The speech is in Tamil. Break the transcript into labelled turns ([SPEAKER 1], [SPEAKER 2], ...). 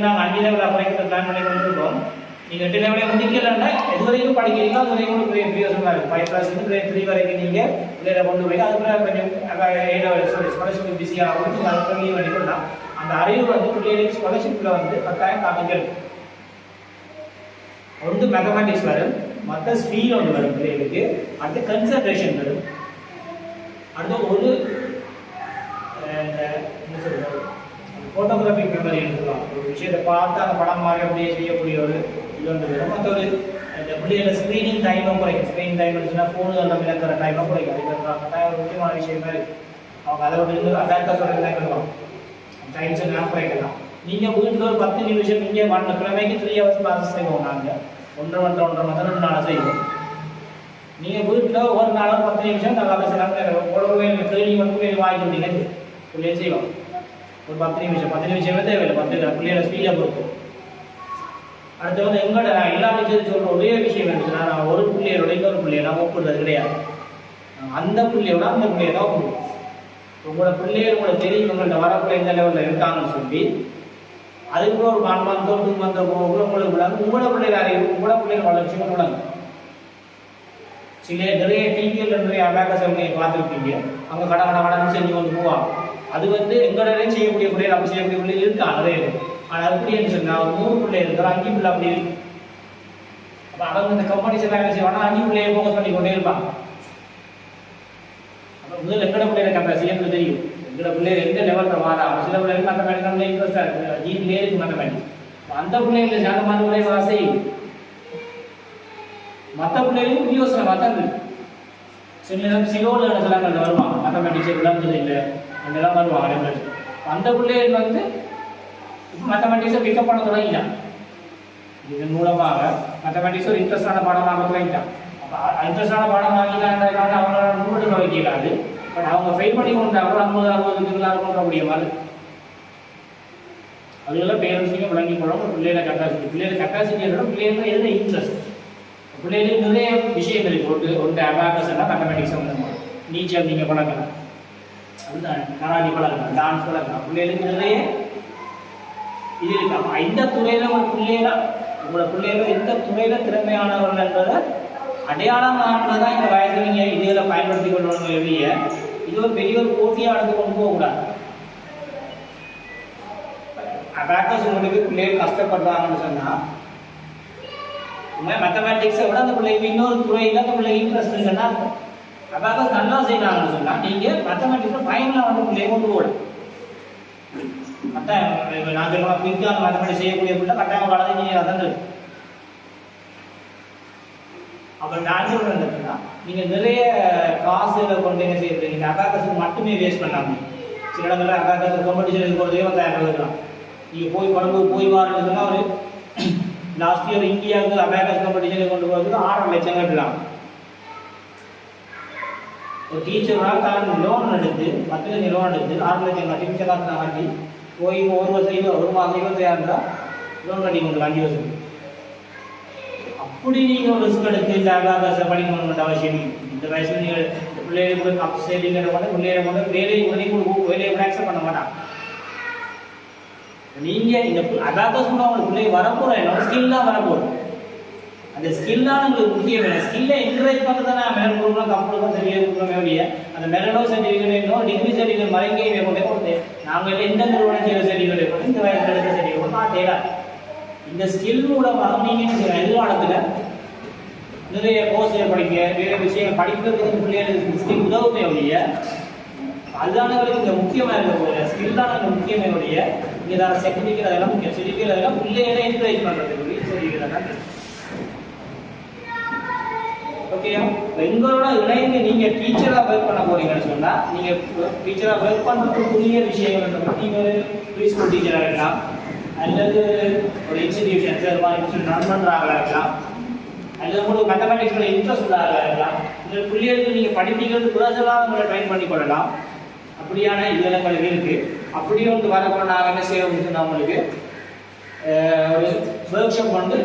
[SPEAKER 1] நாங்கள் அஞ்சு லெவலில் குறைக்கிற பிளான் பண்ணி கொண்டிருக்கோம் நீங்கள் எட்டு லெவலே முடிக்கலன்னா எது வரைக்கும் படிக்கிறீங்களோ அது வரைக்கும் உங்களுக்கு பெரிய இருக்கும். ஃபைவ் ப்ளஸ் இருந்து கிரேட் த்ரீ வரைக்கும் நீங்கள் இதில் கொண்டு போய் அதுக்குள்ள கொஞ்சம் ஏழு சாரி ஸ்காலர்ஷிப் பிஸியாக வந்து அதுக்கு லீவ் பண்ணிக்கலாம் அந்த அறிவு வந்து பிள்ளைகளுக்கு ஸ்காலர்ஷிப்பில் வந்து பத்தாயிரம் காமிக்கணும். ஒன்று மேத்தமேட்டிக்ஸ் வரும். மற்ற ஸ்பீல் ஒன்று வரும் பிள்ளைகளுக்கு. அடுத்து கன்சன்ட்ரேஷன் வரும். அடுத்து ஒரு அஹ், இந்த என்ன சொல்றது ஃபோட்டோகிராஃபிக் மெமரி எடுத்துக்கலாம். ஒரு விஷயத்தை பார்த்து அந்த படம் மாதிரி அப்படியே செய்யக்கூடிய ஒரு இது வந்து வரும் மற்ற ஒரு இந்த பிள்ளைகள ஸ்க்ரீனிங் டைமும் குறைக்கும். ஸ்க்ரீன் டைம் இருந்துச்சுன்னா ஃபோனுகள் நம்ம இழக்கிற டைமும் குறைக்கும். அது வந்து கட்டாயம் ஒரு முக்கியமான விஷயம் மாதிரி அவங்க அதை விட்டு அடாக்டாக சொல்கிறதா இருக்கலாம் டைம்ஸ் எல்லாம் குறைக்கலாம். நீங்கள் வீட்டில் ஒரு பத்து நிமிஷம் நீங்கள் பண்ண கிழமைக்கு த்ரீ ஹவர்ஸ் ப்ராசஸ் செய்வோம் நாங்கள் ஒன்றரை ஒன்றரை ஒன்றரை மணி ரெண்டு நாள் செய்வோம். நீங்கள் வீட்டில் ஒரு நாளும் பத்து நிமிஷம் நல்லா பேசலாம். உடம்பு கேள்வி மட்டும் வாங்கி கொடுத்தீங்க பிள்ளைய செய்வோம் ஒரு பத்து நிமிஷம் பத்து நிமிஷமே தேவையில்லை. பத்து பிள்ளையோட ஸ்பீடாக பொறுக்கும் அடுத்து வந்து எங்களோட நான் எல்லா விஷயத்தையும் சொல்கிற ஒரே விஷயம் என்னச்சுன்னா நான் ஒரு பிள்ளையோட இன்னொரு பிள்ளையெல்லாம் நான் ஒப்பிடுறது கிடையாது. அந்த பிள்ளையோட அந்த பிள்ளையை தான் ஒப்பிடுவோம் உங்களோட பிள்ளைகள் உங்களுக்கு தெரியும் உங்கள்கிட்ட வரக்குள்ள எந்த லெவலில் இருக்காங்கன்னு சொல்லி அதுக்குள்ள ஒரு ஒன் மந்தோ டூ மந்தோ உங்களுக்கு விடாது உங்களோட பிள்ளைகள் அறிவு உங்களோட பிள்ளைகள் வளர்ச்சி விடாது சில நிறைய டிவியில் நிறைய அபேக்கஸ் நீங்கள் பார்த்துருப்பீங்க. அவங்க கடை கடை கடன்னு செஞ்சு கொண்டு போவாங்க. அது வந்து எங்களோடய செய்யக்கூடிய பிள்ளைகள் அப்படி செய்யக்கூடிய பிள்ளைகள் இருக்கா? நிறைய பேர். ஆனால் அப்படின்னு சொன்னால் ஒரு நூறு பிள்ளை இருக்கிற அஞ்சு பிள்ளை அப்படி இருக்கு. அப்போ அவங்க இந்த கம்பெனிஸ் எல்லாம் என்ன செய்வாங்கன்னா அஞ்சு பிள்ளையை ஃபோக்கஸ் பண்ணி கொண்டே இருப்பாங்க. அப்போ முதல்ல எங்கட பிள்ளைகளை கம்பேர் எனக்கு தெரியும். எங்கட பிள்ளைகள் எந்த லெவலில் வாரா? சில பிள்ளைகள் மேத்தமேட்டிக்ஸ் இன்ட்ரெஸ்டாக இருக்கு. ஜீன்லேயே இருக்கு மற்ற மேத்தமேட்டிக்ஸ் அந்த பிள்ளைகளை அந்த மாதிரி பிள்ளைகள் ஆசை மற்ற பிள்ளைகளும் யோசனை தான் சில நேரம் சிலோல சிலங்கள் வருவாங்க. மேத்தமேட்டிக்ஸ் விளங்குது இல்லை. அதெல்லாம் வருவாங்க ரெகுலர் அந்த பிள்ளைகள் வந்து இப்போ மேத்தமேட்டிக்ஸை பிக்கப் பண்ண தொடங்கிட்டான். இதன் மூலமாக மேத்தமெட்டிக்ஸ் ஒரு இன்ட்ரெஸ்டான பாடமாக தொடங்கிட்டான். அப்போ இன்ட்ரெஸ்டான பாடம் வாங்கிட்டாங்க அவங்களால முன்னெடுக்க வைக்கலாது பட் அவங்க ஃபெயில் பண்ணி கொண்டு அப்புறம் ஐம்பது அறுபது எல்லாரும் கொண்டு முடிய மாதிரி அதுக்கெல்லாம் பேரண்ட்ஸையும் விளங்கி கொள்ளணும் பிள்ளைகளை கெப்பாசிட்டி பிள்ளைகளை கெப்பாசிட்டியோட பிள்ளைகளை எதில் இன்ட்ரெஸ்ட் பிள்ளைகளுக்கு நிறைய விஷயங்கள் இருக்கு. ஒன்று ஒன்று அபாகஸ் எல்லாம் மேத்தமெட்டிக்ஸ் வந்து நீச்சல் நீங்கள் பழக்கலாம் அதுதான் கராடி டான்ஸ் பழகலாம் பிள்ளைகளுக்கு நிறைய இது இருக்கு. இந்த துறையில் ஒரு பிள்ளைகள உங்களோட பிள்ளைகளும் எந்த துறையில் திறமையானவர்கள் என்பதை அடையாளம் தான் இந்த வயசில் நீங்கள் இதில் பயன்படுத்தி கொண்டு வரணும் வெளிய இது ஒரு பெரிய ஒரு போட்டியாக நடந்து கொண்டு போகக்கூடாது. அபாக்கஸ் உங்களுக்கு பிள்ளைகள் கஷ்டப்படுறாங்கன்னு சொன்னால் உண்மையாக மேத்தமேட்டிக்ஸை விட அந்த பிள்ளைக்கு இன்னொரு துறையில் அந்த பிள்ளைக்கு இன்ட்ரெஸ்ட் இருக்குன்னா அபாக்கஸ் நல்லா செய்யறாங்கன்னு சொன்னால் நீங்கள் மேத்தமேட்டிக்ஸில் பயனில் வந்து பிள்ளைய கொண்டு போகணும் கட்டாயம். இப்போ நான் சொல்லுவேன் பிற்கால மேத்தமெட்டிக்ஸ் செய்யக்கூடிய பிள்ளை கட்டாயம் வளர்ந்து நீங்கள் அதான் அப்போ நான் சொல்கிறேன் இருக்குன்னா நீங்கள் நிறைய காசுகளை கொண்டு என்ன செய்யறது? நீங்கள் அபாக்கஸுக்கு மட்டுமே வேஸ்ட் பண்ணாமல் சில இடங்களில் அகாக்கஸ் காம்படிஷன் இருக்கிறதே வந்து இருக்கலாம் நீங்கள் போய் உடம்பு போய் வாரன்னு ஒரு லாஸ்ட் இயர் இந்தியாவுக்கு அபாக்கஸ் காம்படிஷனுக்கு கொண்டு போகிறதுக்கு ஆறரை லட்சம் கட்டலாம். ஒரு டீச்சரால் தான் லோன் எடுத்து பத்து லட்சம் லோன் எடுத்து ஆறு லட்சம் கட்டி மிச்ச காசு தான் கட்டி போய் ஒரு வருஷம் ஒரு மாதம் இருபத்தாயிரம் இருந்தால் லோன் கட்டி கொண்டு அஞ்சு வருஷம். அப்படி நீங்கள் ஒரு ரிஸ்க் எடுத்து இந்த அபாகஸை படிக்கணும்னு அவசியம் இந்த வயசில் நீங்கள் இந்த பிள்ளைகளுக்கு அப் சேவிங்கிற மாதிரி பிள்ளைகளை கொண்டு வேலையை உடனே கூட வேலையை கூட அக்செப்ட் பண்ண மாட்டான் நீங்கள் இந்த அபாகஸ் கூட உங்களுக்கு பிள்ளைங்க வரப்போகிற அந்த ஸ்கில் தான் வரப்போகுது உங்களுக்கு முக்கியம் இல்லை ஸ்கில்லை என்கரேஜ் பண்ணுறது தான் மேல் கொடுக்கலாம் கம்பெனி சர்டிஃபிகேட் கொடுக்கணும் வேண்டிய. அந்த மெரடோ சர்டிஃபிகேட் வேணும் டிகிரி சர்டிஃபிகேட் மறைங்கே கொண்டே கொடுத்து நாங்கள் எந்த நிறுவனம் செய்கிற சர்டிஃபிகேட் கொடுத்து இந்த வயசில் எடுத்த சர்டிஃபிகேட் நான் ஆட்டேடா இந்த ஸ்கில் மூலமாக நீங்கள் எதிர்காலத்தில் நிறைய கோர்ஸ் படிக்க நிறைய விஷயங்கள் படிக்கிறதுக்கு பிள்ளைகளுக்கு ஸ்கில் உதவுமே ஒழிய அதுதானவர்களுக்கு இங்கே முக்கியமாக இருக்கக்கூடிய ஸ்கில் தான் இங்கே முக்கியமே ஒழிய இங்கே தான் சர்டிஃபிகேட் அதெல்லாம் முக்கியம். சர்டிஃபிகேட் அதெல்லாம் பிள்ளைகளை என்கரேஜ் பண்ணுறதுக்கு சர்டிஃபிகேட் ஓகேயா ஓகே எங்களோட இணைந்து நீங்க டீச்சரா ஒர்க் பண்ண போறீங்கன்னு சொன்னா நீங்க டீச்சரா ஒர்க் பண்றதுக்குரிய விஷயங்கள் வந்து நீங்க ஒரு ப்ரீ ஸ்கூல் டீச்சரா இருக்கலாம். அல்லது ஒரு இன்ஸ்டிடியூஷன் சார் இன்ஸ்டியூட் ரன் பண்றாங்களா இருக்கலாம். அல்லது உங்களுக்கு மேத்தமெட்டிக்ஸ்ல இன்ட்ரெஸ்ட் உள்ளாக இருக்கலாம். இந்த பிள்ளைகளுக்கு நீங்க படிப்பீங்கிறது குராசெல்லாம் உங்களை ட்ரைன் பண்ணி கொள்ளலாம். அப்படியான இதெல்லாம் இருக்கு. அப்படியே வந்து வரக்கூட நாங்கள் என்ன செய்யறோம்னு சொன்னா உங்களுக்கு ஒரு ஒர்க் ஷாப் வந்து